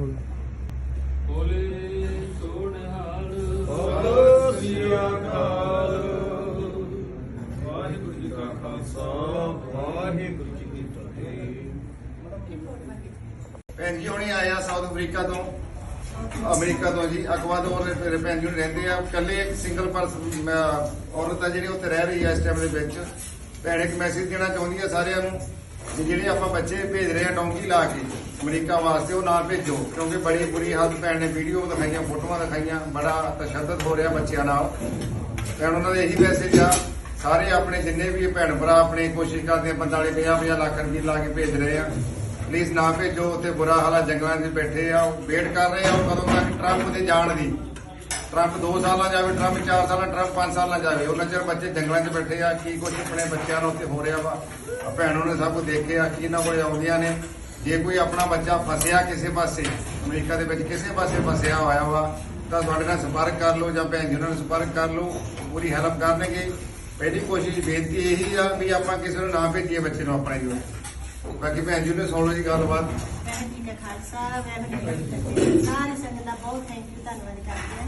ਹੁਣ ਬੋਲੇ ਸੋਨਹਾਲ ਸਤਿ ਸ੍ਰੀ ਅਕਾਲ। ਵਾਹਿਗੁਰੂ ਜੀ ਕਾ ਖਾਲਸਾ, ਵਾਹਿਗੁਰੂ ਜੀ ਕੀ ਫਤਿਹ। ਭੈਣ ਜੀ, ਹੁਣੇ ਆਇਆ ਸਾਊਥ ਅਫਰੀਕਾ ਤੋਂ। ਅਮਰੀਕਾ ਤੋਂ ਜੀ ਅਕਵਾਦੋਰ ਦੇ ਮੇਰੇ ਭੈਣ ਜੀ ਰਹਿੰਦੇ ਆ। ਇਕੱਲੇ ਇੱਕ ਸਿੰਗਲ ਪਰਸਨ ਔਰਤ ਆ ਜਿਹੜੀ, ਉੱਥੇ ਰਹਿ ਰਹੀ ਆ ਇਸ ਟਾਈਮ ਦੇ ਵਿੱਚ। ਭੈਣ, ਇੱਕ ਮੈਸੇਜ ਦੇਣਾ ਚਾਹੁੰਦੀ ਆ ਸਾਰਿਆਂ ਨੂੰ। ਵੀ ਜਿਹੜੇ ਆਪਾਂ ਬੱਚੇ ਭੇਜ ਰਹੇ ਆ ਡੌਂਕੀ ਲਾ ਕੇ ਅਮਰੀਕਾ ਵਾਸਤੇ, ਉਹ ਨਾ ਭੇਜੋ, ਕਿਉਂਕਿ ਬੜੀ ਬੁਰੀ ਹਾਲਤ ਭੈਣ ਨੇ ਵੀਡੀਓ ਦਿਖਾਈਆਂ, ਫੋਟੋਆਂ ਦਿਖਾਈਆਂ, ਬੜਾ ਤਸ਼ੱਦਦ ਹੋ ਰਿਹਾ ਬੱਚਿਆਂ ਨਾਲ। ਭੈਣ, ਉਹਨਾਂ ਦੇ ਇਹੀ ਮੈਸੇਜ ਆ, ਸਾਰੇ ਆਪਣੇ ਜਿੰਨੇ ਵੀ ਭੈਣ ਭਰਾ ਆਪਣੇ ਕੋਸ਼ਿਸ਼ ਕਰਦੇ ਆ 45 50 50 ਲੱਖ ਰੁਪਏ ਲਾ ਕੇ ਭੇਜ ਰਹੇ ਆ। ਪਲੀਜ਼ ਨਾ ਭੇਜੋ, ਉੱਥੇ ਬੁਰਾ ਹਾਲ ਜੰਗਲਾਂ 'ਚ ਬੈਠੇ ਆ ਵੇਟ ਕਰ ਰਹੇ ਆ ਕਦੋਂ ਤੱਕ ਟਰੰਪ ਦੇ ਜਾਣ ਦੀ। ਟਰੰਪ 2 ਸਾਲਾਂ ਜਾਵੇ ਟਰੰਪ 4 ਸਾਲਾਂ, ਟਰੰਪ 5 ਸਾਲਾਂ ਜਾਵੇ ਉਹਨਾਂ ਚਿਰ ਬੱਚੇ ਜੰਗਲਾਂ 'ਚ ਬੈਠੇ ਆ, ਕੀ ਕੁਝ ਆਪਣੇ ਬੱਚਿਆਂ ਨੂੰ ਉੱਥੇ ਹੋ ਰਿਹਾ ਵਾ। ਭੈਣੋਂ ਨੇ ਸਭ ਕੁਝ ਦੇਖਿਆ, ਕੀ ਇਹਨਾਂ ਕੋਲੇ ਆਉਂਦੀਆਂ ਨੇ। ਜੇ ਕੋਈ ਆਪਣਾ ਬੱਚਾ ਫਸਿਆ ਕਿਸੇ ਪਾਸੇ, ਅਮਰੀਕਾ ਦੇ ਵਿੱਚ ਕਿਸੇ ਪਾਸੇ ਫਸਿਆ ਹੋਇਆ ਵਾ, ਤਾਂ ਤੁਹਾਡੇ ਨਾਲ ਸੰਪਰਕ ਕਰ ਲਓ ਜਾਂ ਭੈਣ ਜੀ ਨਾਲ ਸੰਪਰਕ ਕਰ ਲਓ, ਪੂਰੀ ਹੈਲਪ ਕਰਨਗੇ। ਪਹਿਲੀ ਕੋਸ਼ਿਸ਼ ਬੇਨਤੀ ਇਹੀ ਆ ਵੀ ਆਪਾਂ ਕਿਸੇ ਨੂੰ ਨਾ ਭੇਜੀਏ ਬੱਚੇ ਨੂੰ ਆਪਣੇ ਜੋ ਬਾਕੀ ਭੈਣ ਜੀ ਨੇ ਸੁਣ ਲਓ ਜੀ ਗੱਲਬਾਤ। ਵਾਹਿਗੁਰੂ ਜੀ ਕਾ ਖਾਲਸਾ, ਵਾਹਿਗੁਰੂ ਜੀ ਸਾਰੇ ਸੰਗਤ ਦਾ ਬਹੁਤ ਥੈਂਕ ਯੂ ਧੰਨਵਾਦ ਕਰਦੇ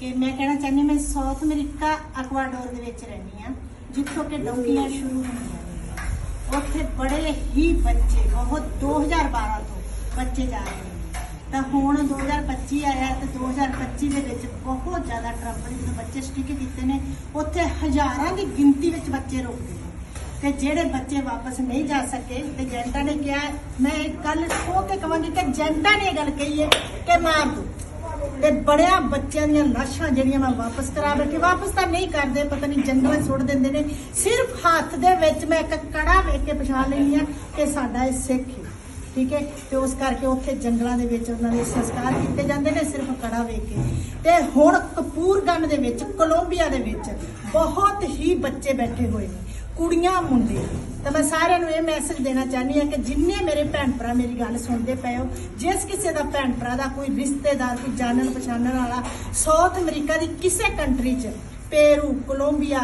ਕਿ ਮੈਂ ਕਹਿਣਾ ਚਾਹੁੰਦੀ ਮੈਂ ਸਾਊਥ ਅਮਰੀਕਾ ਅਕਵਾਡੋਰ ਦੇ ਵਿੱਚ ਰਹਿੰਦੀ ਹਾਂ, ਜਿੱਥੋਂ ਕਿ ਡੌਂਕੀਆਂ ਸ਼ੁਰੂ ਹੁੰਦੀਆਂ ਨੇ। ਉੱਥੇ ਬੜੇ ਹੀ ਬੱਚੇ, ਬਹੁਤ 2012 ਤੋਂ ਬੱਚੇ ਜਾ ਰਹੇ ਨੇ। ਤਾਂ ਹੁਣ 2025 ਆਇਆ ਤੇ 2025 ਦੇ ਵਿੱਚ ਬਹੁਤ ਜ਼ਿਆਦਾ ਟਰੰਪ ਨੇ ਜਦੋਂ ਬੱਚੇ ਸਟਿਕ ਕੀਤੇ ਨੇ, ਉੱਥੇ ਹਜ਼ਾਰਾਂ ਦੀ ਗਿਣਤੀ ਵਿੱਚ ਬੱਚੇ ਰੁਕਦੇ ਨੇ। ਤੇ ਜਿਹੜੇ ਬੱਚੇ ਵਾਪਸ ਨਹੀਂ ਜਾ ਸਕੇ, ਤੇ ਜੈਂਟਾ ਨੇ ਕਿਹਾ, ਮੈਂ ਇੱਕ ਗੱਲ ਠੋਕ ਕੇ ਕਹਾਂਗੀ ਕਿ ਜੈਂਟਾ ਨੇ ਇਹ ਗੱਲ ਕਹੀ ਹੈ ਕਿ ਮਾਰ ਦੋ। ਤੇ ਬੜਿਆ ਬੱਚਿਆਂ ਦੀਆਂ ਲਾਸ਼ਾਂ ਜਿਹੜੀਆਂ ਮੈਂ ਵਾਪਸ ਕਰਾ ਬੈਠੀ, ਵਾਪਸ ਤਾਂ ਨਹੀਂ ਕਰਦੇ, ਪਤਾ ਨਹੀਂ ਜੰਗਲਾਂ 'ਚ ਸੁੱਟ ਦਿੰਦੇ ਨੇ। ਸਿਰਫ ਹੱਥ ਦੇ ਵਿੱਚ ਮੈਂ ਇੱਕ ਕੜਾ ਵੇਖ ਕੇ ਪਛਾਣ ਲੈਂਦੀ ਆ ਕਿ ਸਾਡਾ ਇਹ ਸਿੱਖ ਹੈ। ਠੀਕ ਹੈ? ਤੇ ਉਸ ਕਰਕੇ ਉੱਥੇ ਜੰਗਲਾਂ ਦੇ ਵਿੱਚ ਉਹਨਾਂ ਦੇ ਸੰਸਕਾਰ ਕੀਤੇ ਜਾਂਦੇ ਨੇ, ਸਿਰਫ ਕੜਾ ਵੇਖ ਕੇ। ਤੇ ਹੁਣ ਕਪੂਰਗੰਨ ਦੇ ਵਿੱਚ, ਕੋਲੰਬੀਆ ਦੇ ਵਿੱਚ ਬਹੁਤ ਹੀ ਬੱਚੇ ਬੈਠੇ ਹੋਏ ਨੇ। ਕੁੜੀਆਂ ਮੁੰਡੇ। ਤਾਂ ਮੈਂ ਸਾਰਿਆਂ ਨੂੰ ਇਹ ਮੈਸੇਜ ਦੇਣਾ ਚਾਹਨੀ ਹਾਂ ਕਿ ਜਿੰਨੇ ਮੇਰੇ ਭੈਣ ਭਰਾ ਮੇਰੀ ਗੱਲ ਸੁਣਦੇ ਪਏ ਹੋ, ਜਿਸ ਕਿਸੇ ਦਾ ਭੈਣ ਭਰਾ ਦਾ ਕੋਈ ਰਿਸ਼ਤੇਦਾਰ, ਕੋਈ ਜਾਣਨ ਪਛਾਣਨ ਵਾਲਾ, ਸਾਊਥ ਅਮਰੀਕਾ ਦੀ ਕਿਸੇ ਕੰਟਰੀ 'ਚ, ਪੇਰੂ, ਕੋਲੰਬੀਆ,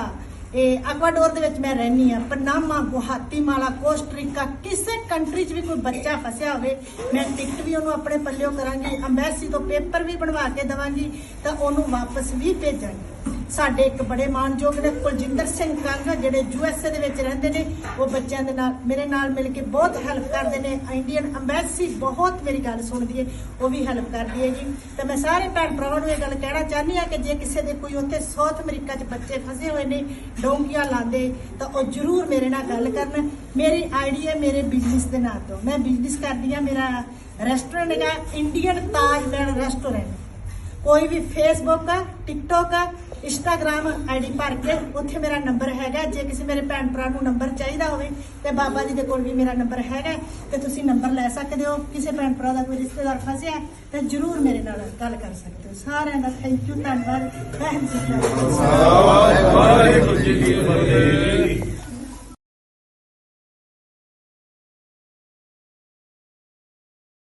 ਇਹ ਐਕਵਾਡੋਰ ਦੇ ਵਿੱਚ ਮੈਂ ਰਹਿੰਦੀ ਆ ਪਨਾਮਾ ਗੁਹਾਤੀ ਮਾਲਾ ਕੋਸਟਰੀਕਾ ਕਿਸੇ ਕੰਟਰੀ 'ਚ ਵੀ ਕੋਈ ਬੱਚਾ ਫਸਿਆ ਹੋਵੇ, ਮੈਂ ਟਿਕਟ ਵੀ ਉਹਨੂੰ ਆਪਣੇ ਪੱਲਿਓ ਕਰਾਂਗੀ ਅੰਬੈਸੀ ਤੋਂ ਪੇਪਰ ਵੀ ਬਣਵਾ ਕੇ ਦਵਾਂਗੀ, ਤਾਂ ਉਹਨੂੰ ਵਾਪਸ ਵੀ ਭੇਜਾਂਗੀ। ਸਾਡੇ ਇੱਕ ਬੜੇ ਮਾਣਯੋਗ ਨੇ ਕੁਲਜਿੰਦਰ ਸਿੰਘ ਕੰਗ, ਜਿਹੜੇ ਯੂਐਸਏ ਦੇ ਵਿੱਚ ਰਹਿੰਦੇ ਨੇ, ਉਹ ਬੱਚਿਆਂ ਦੇ ਨਾਲ, ਮੇਰੇ ਨਾਲ ਮਿਲ ਕੇ ਬਹੁਤ ਹੈਲਪ ਕਰਦੇ ਨੇ। ਇੰਡੀਅਨ ਅੰਬੈਸੀ ਬਹੁਤ ਮੇਰੀ ਗੱਲ ਸੁਣਦੀ ਹੈ, ਉਹ ਵੀ ਹੈਲਪ ਕਰਦੀ ਹੈ ਜੀ। ਤੇ ਮੈਂ ਸਾਰੇ ਭੈਣ ਭਰਾਵਾਂ ਨੂੰ ਇਹ ਗੱਲ ਕਹਿਣਾ ਚਾਹੁੰਦੀ ਹਾਂ ਕਿ ਜੇ ਕਿਸੇ ਦੇ ਕੋਈ ਉੱਥੇ ਸਾਊਥ ਅਮਰੀਕਾ 'ਚ ਬੱਚੇ ਫਸੇ ਹੋਏ ਨੇ, ਡੋਂਗੀਆਂ ਲਾਉਂਦੇ, ਤਾਂ ਉਹ ਜ਼ਰੂਰ ਮੇਰੇ ਨਾਲ ਗੱਲ ਕਰਨ। ਮੇਰੀ ਆਈਡੀ ਹੈ ਮੇਰੇ ਬਿਜ਼ਨਸ ਦੇ ਨਾਂ ਤੋਂ। ਮੈਂ ਬਿਜ਼ਨਸ ਕਰਦੀ ਹਾਂ, ਮੇਰਾ ਰੈਸਟੋਰੈਂਟ ਹੈਗਾ ਇੰਡੀਅਨ ਤਾਜ ਮਹਿਲ ਰੈਸਟੋਰੈਂਟ ਕੋਈ ਵੀ ਫੇਸਬੁੱਕ ਆ ਟਿਕਟੋਕ ਆ ਇੰਸਟਾਗ੍ਰam ਆਈਡੀ ਭਰ ਕੇ ਉੱਥੇ ਮੇਰਾ ਨੰਬਰ ਹੈਗਾ ਜੇ ਕਿਸੇ ਮੇਰੇ ਭੈਣ ਭਰਾ ਨੂੰ ਨੰਬਰ ਚਾਹੀਦਾ ਹੋਵੇ ਤੇ ਬਾਬਾ ਜੀ ਦੇ ਕੋਲ ਵੀ ਮੇਰਾ ਨੰਬਰ ਹੈਗਾ ਤੇ ਤੁਸੀਂ ਨੰਬਰ ਲੈ ਸਕਦੇ ਹੋ। ਕਿਸੇ ਭੈਣ ਭਰਾ ਦਾ ਕੋਈ ਰਿਸ਼ਤੇਦਾਰ ਫਸਿਆ ਤੇ ਜਰੂਰ ਮੇਰੇ ਨਾਲ ਗੱਲ ਕਰ ਸਕਦੇ ਹੋ। ਸਾਰਿਆਂ ਦਾ ਥੈਂਕ ਯੂ ਧੰਨਵਾਦ। ਵਾਹਿਗੁਰੂ ਜੀ ਕੀ ਫਤਿਹ।